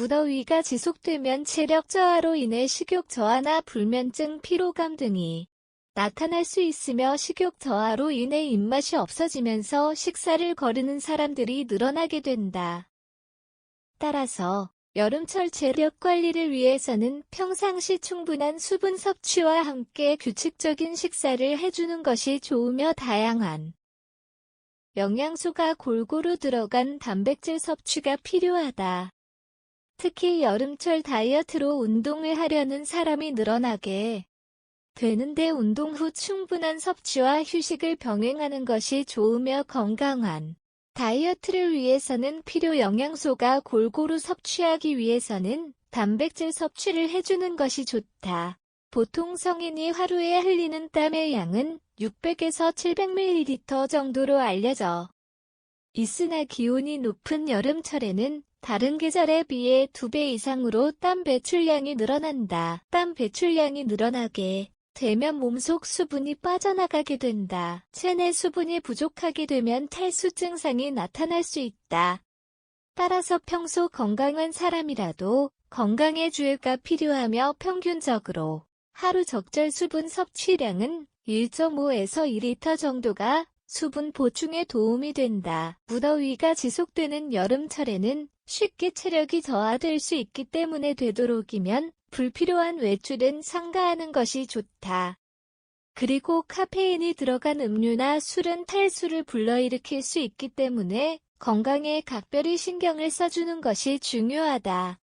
무더위가 지속되면 체력 저하로 인해 식욕 저하나 불면증, 피로감 등이 나타날 수 있으며 식욕 저하로 인해 입맛이 없어지면서 식사를 거르는 사람들이 늘어나게 된다. 따라서 여름철 체력 관리를 위해서는 평상시 충분한 수분 섭취와 함께 규칙적인 식사를 해주는 것이 좋으며 다양한 영양소가 골고루 들어간 단백질 섭취가 필요하다. 특히 여름철 다이어트로 운동을 하려는 사람이 늘어나게 되는데 운동 후 충분한 섭취와 휴식을 병행하는 것이 좋으며 건강한 다이어트를 위해서는 필요 영양소가 골고루 섭취하기 위해서는 단백질 섭취를 해주는 것이 좋다. 보통 성인이 하루에 흘리는 땀의 양은 600에서 700ml 정도로 알려져 있으나 기온이 높은 여름철에는 다른 계절에 비해 2배 이상으로 땀 배출량이 늘어난다. 땀 배출량이 늘어나게 되면 몸속 수분이 빠져나가게 된다. 체내 수분이 부족하게 되면 탈수 증상이 나타날 수 있다. 따라서 평소 건강한 사람이라도 건강해주의가 필요하며 평균적으로 하루 적절 수분 섭취량은 1.5에서 2리터 정도가 수분 보충에 도움이 된다. 무더위가 지속되는 여름철에는 쉽게 체력이 저하될 수 있기 때문에 되도록이면 불필요한 외출은 삼가하는 것이 좋다. 그리고 카페인이 들어간 음료나 술은 탈수를 불러일으킬 수 있기 때문에 건강에 각별히 신경을 써주는 것이 중요하다.